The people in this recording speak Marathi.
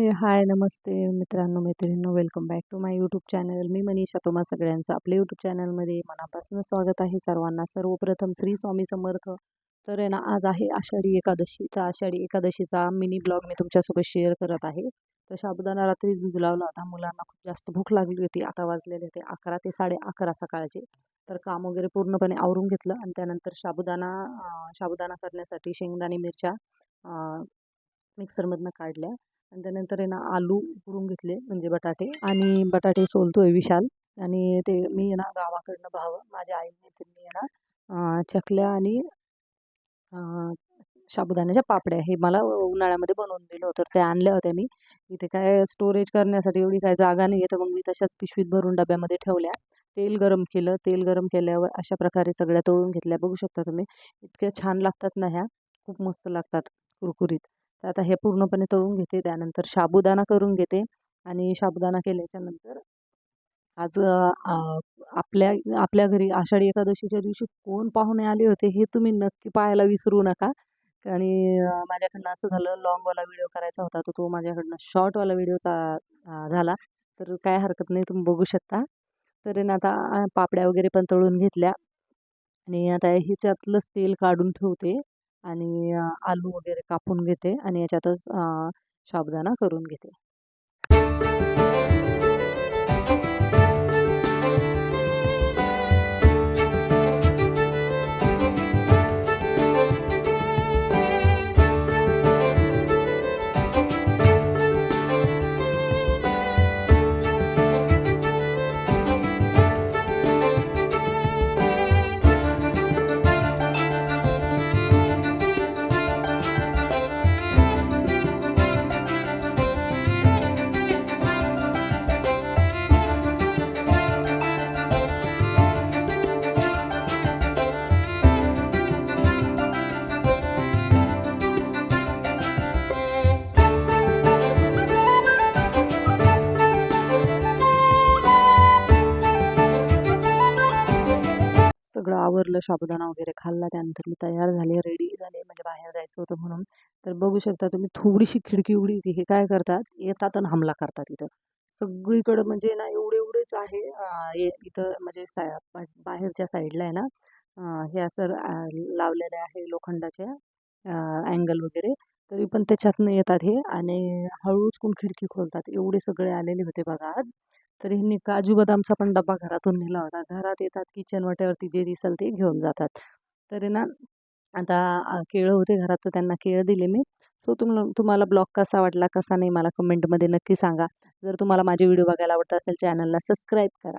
हे हाय नमस्ते मित्रांनो मैत्रिणींनो welcome back to my YouTube channel मी मनीषा तुम्हा सगळ्यांचं आपल्या यूट्यूब चॅनलमध्ये मनापासून स्वागत आहे सर्वांना. सर्वप्रथम श्री स्वामी समर्थ. तर आहे ना आज आहे आषाढी एकादशी. तर आषाढी एकादशीचा मिनी ब्लॉग मी तुमच्यासोबत शेअर करत आहे. तर साबुदाणा रात्रीच भिजू लावला होता. मुलांना खूप जास्त भूक लागली होती. आता वाजलेले होते अकरा ते साडे अकरा सकाळचे. तर काम वगैरे पूर्णपणे आवरून घेतलं. आणि त्यानंतर साबुदाणा साबुदाणा करण्यासाठी शेंगदाणे मिरच्या मिक्सरमधनं काढल्या. आणि त्यानंतर आहे ना आलू उकडून घेतले म्हणजे बटाटे. आणि बटाटे सोलतो आहे विशाल. आणि ते मी आहे ना गावाकडनं भाव. माझ्या आईने त्यांनी आहे ना चकल्या आणि साबुदाण्याच्या पापड्या हे मला उन्हाळ्यामध्ये बनवून दिलं होतं. ते आणल्या होत्या मी. इथे काय स्टोरेज करण्यासाठी एवढी काय जागा नाही आहे तर मग मी तशाच पिशवीत भरून डब्यामध्ये ठेवल्या. तेल गरम केलं. तेल गरम केल्यावर अशा प्रकारे सगळ्या तळून घेतल्या. बघू शकता तुम्ही इतक्या छान लागतात ना ह्या. खूप मस्त लागतात कुरकुरीत. तर आता हे पूर्णपणे तळून घेते त्यानंतर साबुदाणा करून घेते आणि साबुदाणा केल्याच्यानंतर आज आपल्या आपल्या घरी आषाढी एकादशीच्या दिवशी कोण पाहुणे आले होते हे तुम्ही नक्की पाहायला विसरू नका. आणि माझ्याकडनं असं झालं लॉंगवाला व्हिडिओ करायचा होता तर तो माझ्याकडनं शॉर्टवाला व्हिडिओचा झाला. तर काय हरकत नाही तुम्ही बघू शकता. तर ना आता पापड्या वगैरे पण तळून घेतल्या. आणि आता ह्याच्यातलंच तेल काढून ठेवते. आणि आलू वगैरे कापून घेते आणि याच्यातच साबुदाणा करून घेते. साबुदाणा वगैरे खाल्ला त्यानंतर मी तयार झाले रेडी झाले म्हणजे बाहेर जायचं होतं म्हणून. तर बघू शकता तुम्ही थोडीशी खिडकी उडी होती. हे काय करतात? येतात आणि हमला करतात इथं. सगळीकडं म्हणजे ना एवढे एवढेच आहे इथं म्हणजे साय बाहेरच्या साईडला आहे ना हे असं लावलेलं आहे लोखंडाच्या अँगल वगैरे. तरी पण त्याच्यातनं येतात हे आणि हळूच कोण खिडकी खोलतात. एवढे सगळे आलेले होते बघा आज. तर ह्यांनी काजू बदामचा पण डबा घरातून नेला होता घरात येतात किचन वाट्यावरती जे दिसेल ते घेऊन जातात. तर ना आता केळं होते घरात तर त्यांना केळं दिले मी. सो तुम्हाला तुम्हाला ब्लॉग कसा वाटला कसा नाही मला कमेंटमध्ये नक्की सांगा. जर तुम्हाला माझे व्हिडिओ बघायला आवडत असेल चॅनलला सबस्क्राईब करा.